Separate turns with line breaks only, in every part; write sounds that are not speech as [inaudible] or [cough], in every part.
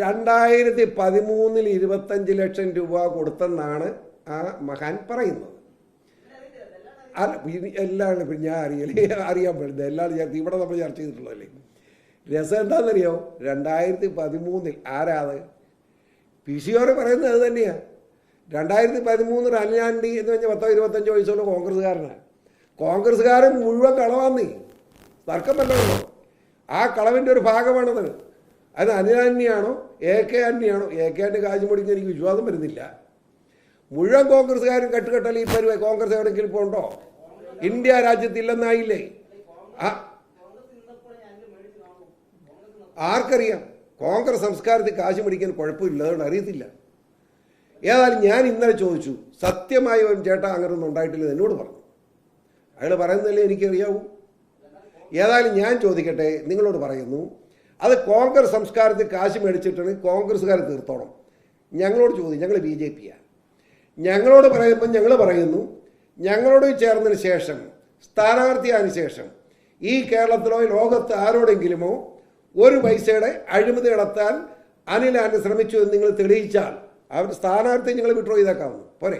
രണ്ടായിരത്തി പതിമൂന്നിൽ ഇരുപത്തഞ്ച് ലക്ഷം രൂപ കൊടുത്തെന്നാണ് ആ മഹാൻ പറയുന്നത്. എല്ലാം ഞാൻ അറിയില്ലേ അറിയാൻ പറ്റുന്നത് എല്ലാം ഞാൻ ഇവിടെ നമ്മൾ ചർച്ച ചെയ്തിട്ടുള്ളതല്ലേ? രസം എന്താണെന്നറിയോ? രണ്ടായിരത്തി പതിമൂന്നിൽ ആരാത് പിശിയോറ് പറയുന്നത് അത് തന്നെയാണ് രണ്ടായിരത്തി പതിമൂന്ന് അനിലാണ്ടി എന്ന് പറഞ്ഞാൽ പത്തോ ഇരുപത്തഞ്ചോ വയസ്സുള്ള കോൺഗ്രസ്സുകാരനാണ് കോൺഗ്രസ്സുകാരൻ മുഴുവൻ കളവാന്നേ. തർക്കം വല്ലതുണ്ടോ ആ കളവിന്റെ ഒരു ഭാഗമാണത്. അത് അനിലാന്യാണോ എ കെ ആന്യാണോ എ കെ ആന്റി കാശ് മുടിക്കുന്ന എനിക്ക് വിശ്വാസം വരുന്നില്ല. മുഴുവൻ കോൺഗ്രസ്സുകാരും കെട്ടുകെട്ടാൽ ഈ പരിപാടി കോൺഗ്രസ് എവിടെയെങ്കിലും ഇപ്പോൾ ഉണ്ടോ? ഇന്ത്യ രാജ്യത്ത് ഇല്ലെന്നായില്ലേ ആർക്കറിയാം? കോൺഗ്രസ് സംസ്കാരത്തിൽ കാശ് പിടിക്കാൻ കുഴപ്പമില്ല അതുകൊണ്ട് അറിയത്തില്ല. ഏതായാലും ഞാൻ ഇന്നലെ ചോദിച്ചു സത്യമായി ഒരു ചേട്ടാ അങ്ങനൊന്നും ഉണ്ടായിട്ടില്ല എന്ന് എന്നോട് പറഞ്ഞു. അയാൾ പറയുന്നതല്ലേ എനിക്കറിയാവൂ. ഏതായാലും ഞാൻ ചോദിക്കട്ടെ നിങ്ങളോട് പറയുന്നു അത് കോൺഗ്രസ് സംസ്കാരത്തിൽ കാശ് മേടിച്ചിട്ടാണ് കോൺഗ്രസ്സുകാർ തീർത്തോണം. ഞങ്ങളോട് ചോദിച്ചു ഞങ്ങൾ ബി ജെ പിയാണ് ഞങ്ങളോട് പറയുമ്പോൾ ഞങ്ങൾ പറയുന്നു ഞങ്ങളോട് ചേർന്നതിന് ശേഷം സ്ഥാനാർത്ഥിയായതിനു ശേഷം ഈ കേരളത്തിലോ ലോകത്ത് ആരോടെങ്കിലുമോ ഒരു പൈസയുടെ അഴിമതി നടത്താൻ അനിൽ ആന്റണി ശ്രമിച്ചു എന്ന് നിങ്ങൾ തെളിയിച്ചാൽ അവർ സ്ഥാനാർത്ഥി നിങ്ങൾ വിഡ്രോ ചെയ്തേക്കാവുന്നു. പോരെ.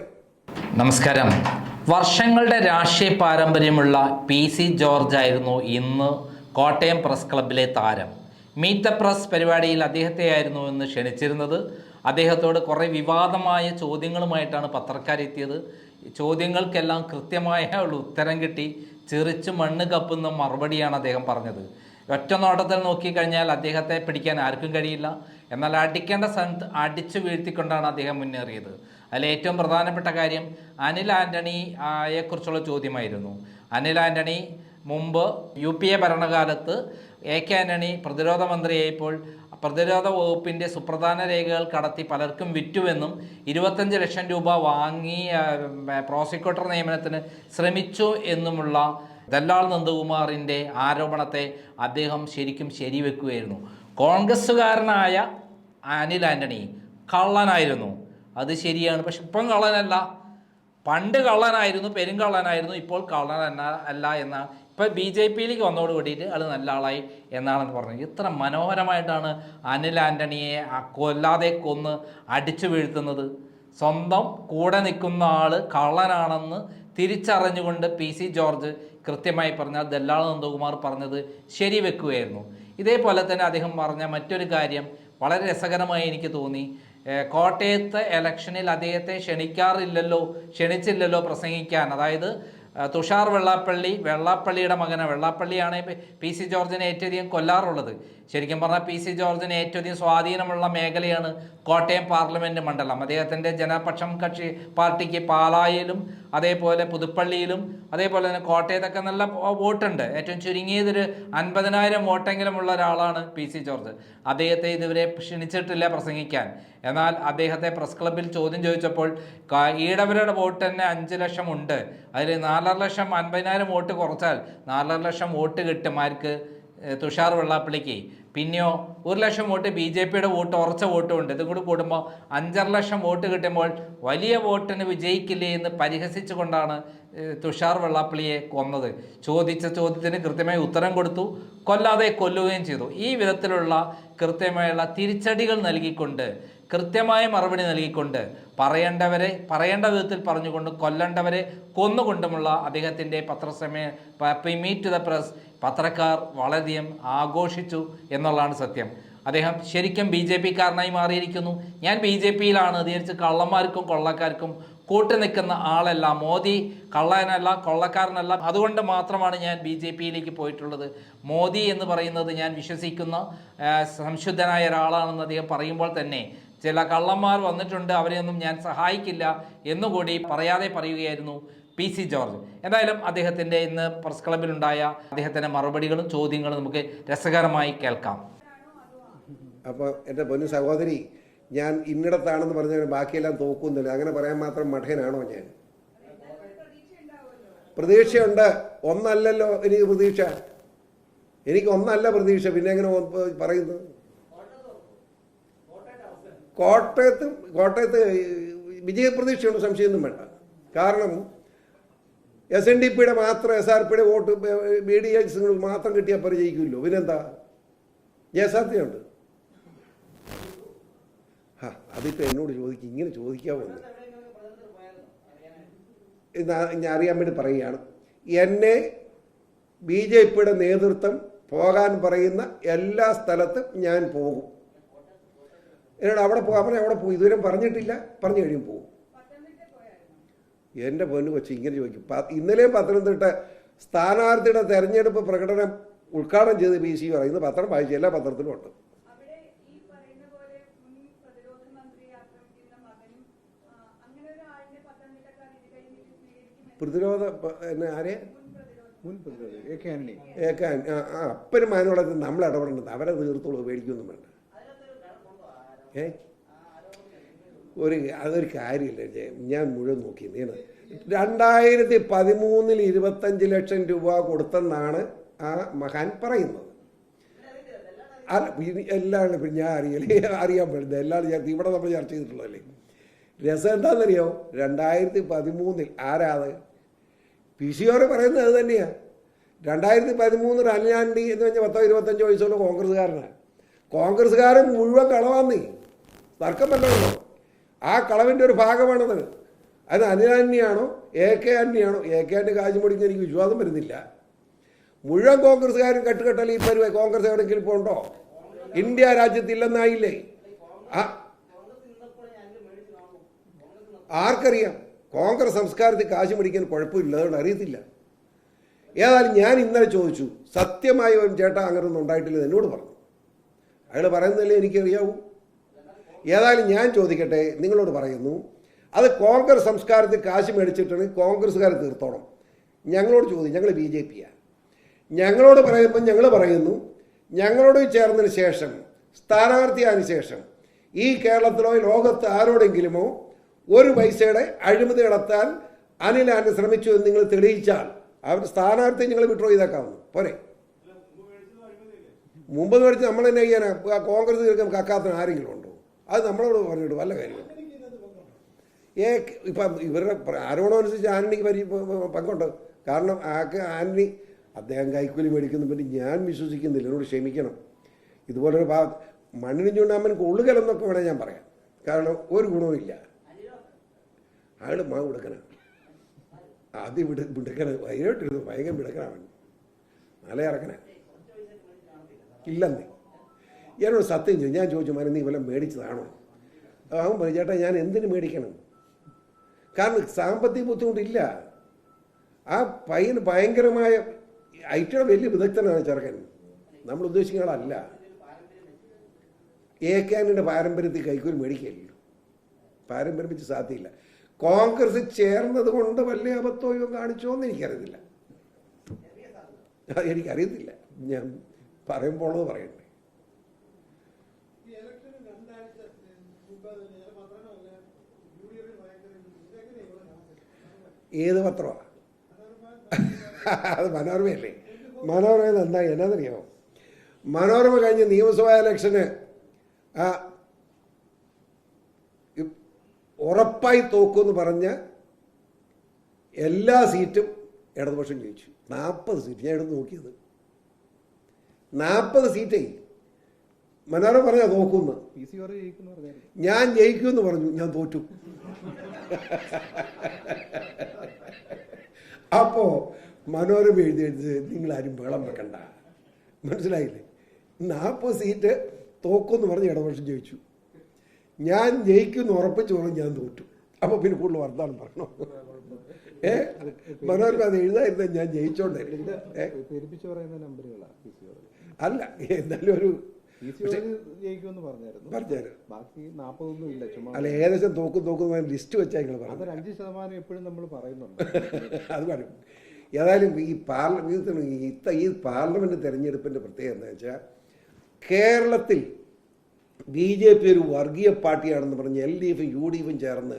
നമസ്കാരം. വർഷങ്ങളുടെ രാഷ്ട്രീയ പാരമ്പര്യമുള്ള പി സി ജോർജ് ആയിരുന്നു ഇന്ന് കോട്ടയം പ്രസ് ക്ലബിലെ താരം. മീറ്റ് ദ പ്രസ് പരിപാടിയിൽ അദ്ദേഹത്തെയായിരുന്നു എന്ന് ക്ഷണിച്ചിരുന്നത്. അദ്ദേഹത്തോട് കുറേ വിവാദമായ ചോദ്യങ്ങളുമായിട്ടാണ് പത്രക്കാരെത്തിയത് ചോദ്യങ്ങൾക്കെല്ലാം കൃത്യമായ ഒരു ഉത്തരം കിട്ടി. ചിറിച്ച് മണ്ണ് കപ്പുന്ന മറുപടിയാണ് അദ്ദേഹം പറഞ്ഞത്. ഒറ്റ നോട്ടത്തിൽ നോക്കിക്കഴിഞ്ഞാൽ അദ്ദേഹത്തെ പിടിക്കാൻ ആർക്കും കഴിയില്ല. എന്നാൽ അടിക്കേണ്ട സ്ഥലത്ത് അടിച്ചു വീഴ്ത്തിക്കൊണ്ടാണ് അദ്ദേഹം മുന്നേറിയത്. അതിൽ ഏറ്റവും പ്രധാനപ്പെട്ട കാര്യം അനിൽ ആന്റണി യെക്കുറിച്ചുള്ള ചോദ്യമായിരുന്നു. അനിൽ ആന്റണി മുമ്പ് യു പി എ ഭരണകാലത്ത് എ കെ ആന്റണി പ്രതിരോധ മന്ത്രിയായപ്പോൾ പ്രതിരോധ വകുപ്പിന്റെ സുപ്രധാന രേഖകൾ കടത്തി പലർക്കും വിറ്റുവെന്നും ഇരുപത്തഞ്ച് ലക്ഷം രൂപ വാങ്ങി പ്രോസിക്യൂട്ടർ നിയമനത്തിന് ശ്രമിച്ചു എന്നുമുള്ള ദല്ലാൾ നന്ദകുമാറിന്റെ ആരോപണത്തെ അദ്ദേഹം ശരിക്കും ശരിവെക്കുകയായിരുന്നു കോൺഗ്രസ്സുകാരനായ അനിൽ ആന്റണി കള്ളനായിരുന്നു. അത് ശരിയാണ്. പക്ഷെ ഇപ്പം കള്ളനല്ല. പണ്ട് കള്ളനായിരുന്നു പെരും കള്ളനായിരുന്നു ഇപ്പോൾ കള്ളൻ അല്ല എന്നാണ് ഇപ്പം ബി ജെ പിയിലേക്ക് വന്നതോട് കൂടിയിട്ട് അത് നല്ല ആളായി എന്നാണെന്ന് പറഞ്ഞത് ഇത്ര മനോഹരമായിട്ടാണ് അനിൽ ആന്റണിയെ കൊല്ലാതെ കൊന്ന് അടിച്ചു വീഴ്ത്തുന്നത്. സ്വന്തം കൂടെ നിൽക്കുന്ന ആൾ കള്ളനാണെന്ന് തിരിച്ചറിഞ്ഞുകൊണ്ട് പി സി ജോർജ് കൃത്യമായി പറഞ്ഞാൽ ദല്ലാൾ നന്ദകുമാർ പറഞ്ഞത് ശരി വെക്കുകയായിരുന്നു. ഇതേപോലെ തന്നെ അദ്ദേഹം പറഞ്ഞ മറ്റൊരു കാര്യം വളരെ രസകരമായി എനിക്ക് തോന്നി. കോട്ടയത്തെ ഇലക്ഷനിൽ അദ്ദേഹത്തെ ക്ഷണിക്കാറില്ലല്ലോ ക്ഷണിച്ചില്ലല്ലോ പ്രസംഗിക്കാൻ. അതായത് തുഷാർ വെള്ളാപ്പള്ളി വെള്ളാപ്പള്ളിയുടെ മകനെ വെള്ളാപ്പള്ളിയാണ് പി- സി ജോർജിനെ ഏറ്റവും അധികം കൊല്ലാറുള്ളത്. ശരിക്കും പറഞ്ഞാൽ പി സി ജോർജിന് ഏറ്റവും അധികം സ്വാധീനമുള്ള മേഖലയാണ് കോട്ടയം പാർലമെന്റ് മണ്ഡലം. അദ്ദേഹത്തിന്റെ ജനപക്ഷം കക്ഷി പാർട്ടിക്ക് പാലായിലും അതേപോലെ പുതുപ്പള്ളിയിലും അതേപോലെ തന്നെ കോട്ടയത്തൊക്കെ നല്ല വോട്ടുണ്ട്. ഏറ്റവും ചുരുങ്ങിയതൊരു അൻപതിനായിരം വോട്ടെങ്കിലും ഉള്ള ഒരാളാണ് പി സി ജോർജ്. അദ്ദേഹത്തെ ഇതുവരെ ക്ഷണിച്ചിട്ടില്ല പ്രസംഗിക്കാൻ. എന്നാൽ അദ്ദേഹത്തെ പ്രസ് ക്ലബിൽ ചോദ്യം ചോദിച്ചപ്പോൾ ഈടവരുടെ വോട്ട് തന്നെ അഞ്ച് ലക്ഷം ഉണ്ട്. അതിൽ നാലര ലക്ഷം അൻപതിനായിരം വോട്ട് കുറച്ചാൽ നാലര ലക്ഷം വോട്ട് കിട്ടും ആർക്ക്? തുഷാർ വെള്ളാപ്പള്ളിക്ക്. പിന്നെയോ ഒരു ലക്ഷം വോട്ട് ബി ജെ പിയുടെ വോട്ട് ഉറച്ച വോട്ടും ഉണ്ട്. ഇതും കൂടി കൂടുമ്പോൾ അഞ്ചര ലക്ഷം വോട്ട് കിട്ടുമ്പോൾ വലിയ വോട്ടിന് വിജയിക്കില്ലേ എന്ന് പരിഹസിച്ചുകൊണ്ടാണ് തുഷാർ വെള്ളാപ്പള്ളിയെ കൊന്നത്. ചോദിച്ച ചോദ്യത്തിന് കൃത്യമായി ഉത്തരം കൊടുത്തു. കൊല്ലാതെ കൊല്ലുകയും ചെയ്തു. ഈ വിധത്തിലുള്ള കൃത്യമായുള്ള തിരിച്ചടികൾ നൽകിക്കൊണ്ട് കൃത്യമായ മറുപടി നൽകിക്കൊണ്ട് പറയേണ്ടവരെ പറയേണ്ട വിധത്തിൽ പറഞ്ഞുകൊണ്ട് കൊല്ലേണ്ടവരെ കൊന്നുകൊണ്ടുമുള്ള അദ്ദേഹത്തിന്റെ പത്രസമയ മീറ്റ് ദ പ്രസ് പത്രക്കാർ വളരെയധികം ആഘോഷിച്ചു എന്നുള്ളതാണ് സത്യം. അദ്ദേഹം ശരിക്കും ബി ജെ പിക്കാരനായി മാറിയിരിക്കുന്നു. ഞാൻ ബി ജെ പിയിലാണ്. തീർച്ച കള്ളന്മാർക്കും കൊള്ളക്കാർക്കും കൂട്ടു നിൽക്കുന്ന ആളല്ല. മോദി കള്ളനല്ല കൊള്ളക്കാരനല്ല. അതുകൊണ്ട് മാത്രമാണ് ഞാൻ ബി ജെ പിയിലേക്ക് പോയിട്ടുള്ളത്. മോദി എന്ന് പറയുന്നത് ഞാൻ വിശ്വസിക്കുന്ന സംശുദ്ധനായ ഒരാളാണെന്ന് അദ്ദേഹം പറയുമ്പോൾ തന്നെ ചില കള്ളന്മാർ വന്നിട്ടുണ്ട് അവരെയൊന്നും ഞാൻ സഹായിക്കില്ല എന്നുകൂടി പറയാതെ പറയുകയായിരുന്നു. P C George. എന്തായാലും അദ്ദേഹത്തിന്റെ ഇന്ന് പ്രസ് ക്ലബിലുണ്ടായ അദ്ദേഹത്തിന്റെ മറുപടികളും ചോദ്യങ്ങളും നമുക്ക് രസകരമായി കേൾക്കാം.
അപ്പോൾ എന്റെ പൊന്നു സഹോദരി ഞാൻ ഇന്നിടത്താണെന്ന് പറഞ്ഞാൽ ബാക്കിയെല്ലാം തോക്കുന്നില്ല. അങ്ങനെ പറയാൻ മാത്രം മഠയനാണോ ഞാൻ? പ്രതീക്ഷയുണ്ട്. ഒന്നല്ലല്ലോ എനിക്ക് പ്രതീക്ഷ. എനിക്ക് ഒന്നല്ല പ്രതീക്ഷ. പിന്നെ എങ്ങനെ പറയുന്നു കോട്ടയത്ത് കോട്ടയത്ത് വിജയപ്രതീക്ഷയുണ്ട് സംശയമൊന്നും വേണ്ട. കാരണം എസ് എൻ ഡി പിയുടെ മാത്രം എസ് ആർ പിയുടെ വോട്ട് ബി ഡി എസ് മാത്രം കിട്ടിയാൽ പറ ജയിക്കുമല്ലോ പിന്നെന്താ? ജയസാധ്യതയുണ്ട് ആ അതിപ്പോൾ എന്നോട് ചോദിക്കും ഇങ്ങനെ ഇത് ഞാൻ അറിയാൻ വേണ്ടി പറയുകയാണ്. എന്നെ ബി ജെ പിയുടെ നേതൃത്വം പോകാൻ പറയുന്ന എല്ലാ സ്ഥലത്തും ഞാൻ പോകും. എന്നോട് അവിടെ പോകാൻ പറഞ്ഞാൽ അവിടെ പോകും ഇതുവരെ പറഞ്ഞിട്ടില്ല. പറഞ്ഞു കഴിയും പോകും. എന്റെ പൊന്നു കൊച്ചു ഇങ്ങനെ ചോദിക്കും. ഇന്നലെയും പത്തനംതിട്ട സ്ഥാനാർത്ഥിയുടെ തെരഞ്ഞെടുപ്പ് പ്രകടനം ഉദ്ഘാടനം ചെയ്ത് പി സി പറയുന്നത് പത്രം വായിച്ചു എല്ലാ പത്രത്തിലും ഉണ്ട്.
അവിടെ ഈ പറയുന്ന പോലെ മുൻ പ്രതിരോധ
എന്നെ ആരെ? അപ്പനും മാനോടൊക്കെ നമ്മൾ ഇടപെടേണ്ടത്. അവരെ തീർത്തോളൂ പേടിക്കൊന്നും വേണ്ട. ഏ? ഒരു അതൊരു കാര്യമില്ല. ഞാൻ മുഴുവൻ നോക്കി. നീണ് രണ്ടായിരത്തി പതിമൂന്നിൽ ഇരുപത്തഞ്ച് ലക്ഷം രൂപ കൊടുത്തെന്നാണ് ആ മഹാൻ പറയുന്നത്. എല്ലാം ഞാൻ അറിയില്ലേ അറിയാൻ പറ്റുന്നത് എല്ലാവരും ചേർത്ത് ഇവിടെ നമ്മൾ ചർച്ച ചെയ്തിട്ടുള്ളതല്ലേ? രസം എന്താണെന്നറിയോ? രണ്ടായിരത്തി പതിമൂന്നിൽ ആരാത് പി സി പറയുന്നത് അത് തന്നെയാണ് രണ്ടായിരത്തി പതിമൂന്ന് അനിലാണ്ടി എന്ന് പറഞ്ഞാൽ പത്തോ ഇരുപത്തഞ്ചോ വയസ്സുള്ള കോൺഗ്രസ്സുകാരനാണ് കോൺഗ്രസ്സുകാരൻ മുഴുവൻ കളവാന്നേ. തർക്കം വല്ലതുണ്ടോ ആ കളവിന്റെ ഒരു ഭാഗമാണത്. അത് അനിലാന്യാണോ എ കെ ആന്റിയാണോ എ കെ ആന്റി കാശ് മുടിക്കുന്ന എനിക്ക് വിശ്വാസം വരുന്നില്ല. മുഴുവൻ കോൺഗ്രസ്സുകാരും കെട്ടുകെട്ടൽ ഈ പരുവ കോൺഗ്രസ് എവിടെയെങ്കിലും ഉണ്ടോ ഇന്ത്യ രാജ്യത്തില്ലെന്നായില്ലേ? ആ. ആർക്കറിയാം? കോൺഗ്രസ് സംസ്കാരത്തിൽ കാശ് മുടിക്കാൻ കുഴപ്പമില്ല അതുകൊണ്ട് അറിയത്തില്ല. ഏതായാലും ഞാൻ ഇന്നലെ ചോദിച്ചു സത്യമായി ചേട്ടാ അങ്ങനൊന്നും ഉണ്ടായിട്ടില്ല എന്ന് എന്നോട് പറഞ്ഞു. അയാൾ പറയുന്നതല്ലേ എനിക്കറിയാവൂ. ഏതായാലും ഞാൻ ചോദിക്കട്ടെ നിങ്ങളോട് പറയുന്നു. അത് കോൺഗ്രസ് സംസ്കാരത്തിൽ കാശ് മേടിച്ചിട്ടാണ് കോൺഗ്രസ്സുകാർ തീർത്തോണം. ഞങ്ങളോട് ചോദിക്കും ഞങ്ങൾ ബി ജെ പിയാണ് ഞങ്ങളോട് പറയുമ്പോൾ ഞങ്ങൾ പറയുന്നു ഞങ്ങളോട് ചേർന്നതിന് ശേഷം സ്ഥാനാർത്ഥിയായതിനു ശേഷം ഈ കേരളത്തിലോ ലോകത്ത് ആരോടെങ്കിലുമോ ഒരു പൈസയുടെ അഴിമതി നടത്താൻ അനിൽ ആന്റണി ശ്രമിച്ചു എന്ന് നിങ്ങൾ തെളിയിച്ചാൽ അവർ സ്ഥാനാർത്ഥി ഞങ്ങൾ വിഡ്രോ ചെയ്തേക്കാവുന്നു. പോരെ. മുമ്പ് മേടിച്ച് നമ്മൾ തന്നെ ചെയ്യാനാ. കോൺഗ്രസ് തീർക്കാൻ കക്കാത്തിന് ആരെങ്കിലും അത് നമ്മളോട് പറഞ്ഞിട്ട് വല്ല കാര്യമുണ്ട് ഏ ഇപ്പം ഇവരുടെ ആരോപണം അനുസരിച്ച് ആന്റണിക്ക് പരി പങ്കുണ്ട്. കാരണം ആക്ക് ആന്റണി അദ്ദേഹം കൈക്കൂലി മേടിക്കുന്ന. പറ്റി ഞാൻ വിശ്വസിക്കുന്നില്ല. എന്നോട് ക്ഷമിക്കണം. ഇതുപോലൊരു ഭാ മണ്ണിന് ചൂണ്ടാമൻ കൊള്ളുകലെന്നൊക്കെ വേണേൽ ഞാൻ പറയാം. കാരണം ഒരു ഗുണവുമില്ല അയാൾ മാ വിടുക്കണ ആദ്യം വിട വിടുക്കന വൈകിട്ടിരുന്നു ഭയങ്കര വിടുക്കനാണ് നല്ല ഇറക്കനാ ഇല്ലെന്നേ. എന്നോട് സത്യം ചെയ്യും ഞാൻ ചോദിച്ചു മന നീ വല്ലതും മേടിച്ചതാണോ? അവൻ പറഞ്ഞു ചേട്ടാ ഞാൻ എന്തിനു മേടിക്കണം? കാരണം സാമ്പത്തിക ബുദ്ധിമുട്ടില്ല. ആ പയ്യന് ഭയങ്കരമായ ഐറ്റയുടെ വലിയ വിദഗ്ധനാണ് ചെറുക്കൻ. നമ്മൾ ഉദ്ദേശിക്കുന്ന ആളല്ല. ഏക്കാനിയുടെ പാരമ്പര്യത്തിൽ കൈക്കൂലി മേടിക്കില്ലല്ലോ പാരമ്പര്യം വെച്ച് സാധ്യമില്ല കോൺഗ്രസ് ചേർന്നത് കൊണ്ട് വലിയ അബദ്ധമോ കാണിച്ചോ എന്ന് എനിക്കറിയത്തില്ല. എനിക്കറിയത്തില്ല. ഞാൻ പറയുമ്പോഴത് പറയണ്ടേ
ഈ ഇലക്ഷന് രണ്ടാഴ്ച മുമ്പ് തന്നെ ചില പത്രങ്ങളല്ല യു ഡി എഫിന് ഭയങ്കര ഇതെങ്ങനെ ഇവിടെ കാണുന്നത്
ഏത് പത്രമാണ് അത് മനോരമയല്ലേ മനോരമ നന്നായി. എന്നാന്നറിയാമോ മനോരമ കഴിഞ്ഞ നിയമസഭാ ഇലക്ഷന് ആ ഉറപ്പായി തോക്കുമെന്ന് പറഞ്ഞ എല്ലാ സീറ്റും ഇടതുപക്ഷം ജയിച്ചു. നാൽപ്പത് സീറ്റ്. ഞാൻ എടുത്ത് നോക്കിയത്. നാൽപ്പത് സീറ്റേ. മനോരമ പറഞ്ഞാൽ നോക്കുമെന്ന് ഞാൻ ജയിക്കുമെന്ന് പറഞ്ഞു. ഞാൻ തോറ്റു. അപ്പോ മനോരമ എഴുതി എഴുതി നിങ്ങൾ ആരും വേളം വെക്കണ്ട. മനസ്സിലായില്ലേ? നാൽപ്പത് സീറ്റ് തോക്കുമെന്ന് പറഞ്ഞ് ഇടപക്ഷം ജയിച്ചു. ഞാൻ ജയിക്കുമെന്ന് ഉറപ്പിച്ചു പറഞ്ഞു ഞാൻ തോറ്റു. അപ്പോൾ പിന്നെ കൂടുതൽ വർത്താനം പറയണോ? ഏ? മനോരമ അത് എഴുതായിരുന്ന ഞാൻ ജയിച്ചോണ്ടായിരുന്നു
ഓർ
അല്ല എന്തായാലും ഒരു അല്ല ഏകദേശം തോക്കും തോക്കും ലിസ്റ്റ് വെച്ചാൽ നിങ്ങൾ പറഞ്ഞു
അഞ്ച് ശതമാനം എപ്പോഴും നമ്മൾ പറയുന്നുണ്ട്. [laughs]
അത് പറയും. ഏതായാലും ഈ പാർലമെന്റ് ഈ ഇത്ത- ഈ പാർലമെന്റ് തെരഞ്ഞെടുപ്പിന്റെ പ്രത്യേകത എന്താ വെച്ചാൽ കേരളത്തിൽ ബി ജെ പി ഒരു വർഗീയ പാർട്ടിയാണെന്ന് പറഞ്ഞ് എൽ ഡി എഫും യു ഡി എഫും ചേർന്ന്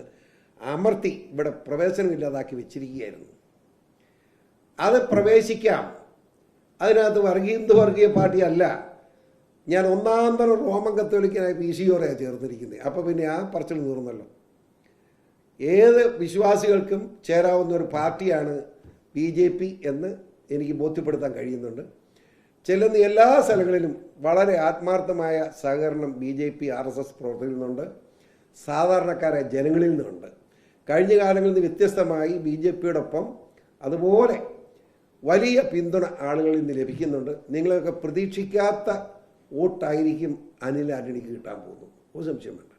അമർത്തി ഇവിടെ പ്രവേശനമില്ലാതാക്കി വെച്ചിരിക്കുകയായിരുന്നു. അത് പ്രവേശിക്കാം. അതിനകത്ത് വർഗീയ ഹിന്ദു വർഗീയ പാർട്ടി അല്ല ഞാൻ ഒന്നാം തരം റോമൻ കത്തോലിക്കനായി പി സി ഓറയാണ് ചേർന്നിരിക്കുന്നത് അപ്പോൾ പിന്നെ ആ പറച്ചിൽ തീർന്നല്ലോ. ഏത് വിശ്വാസികൾക്കും ചേരാവുന്ന ഒരു പാർട്ടിയാണ് ബി ജെ പി എന്ന് എനിക്ക് ബോധ്യപ്പെടുത്താൻ കഴിയുന്നുണ്ട്. ചെല്ലുന്ന എല്ലാ സ്ഥലങ്ങളിലും വളരെ ആത്മാർത്ഥമായ സഹകരണം B J P R S S പ്രവർത്തിക്കുന്നുണ്ട് സാധാരണക്കാരായ ജനങ്ങളിൽ നിന്നുണ്ട്. കഴിഞ്ഞ കാലങ്ങളിൽ നിന്ന് വ്യത്യസ്തമായി ബി ജെ പിയോടൊപ്പം അതുപോലെ വലിയ പിന്തുണ ആളുകളിൽ നിന്ന് ലഭിക്കുന്നുണ്ട്. നിങ്ങളൊക്കെ പ്രതീക്ഷിക്കാത്ത വോട്ടായിരിക്കും അനിൽ ആന്റണിക്ക് കിട്ടാൻ പോകുന്നത്. ഒരു സംശയം വേണ്ട.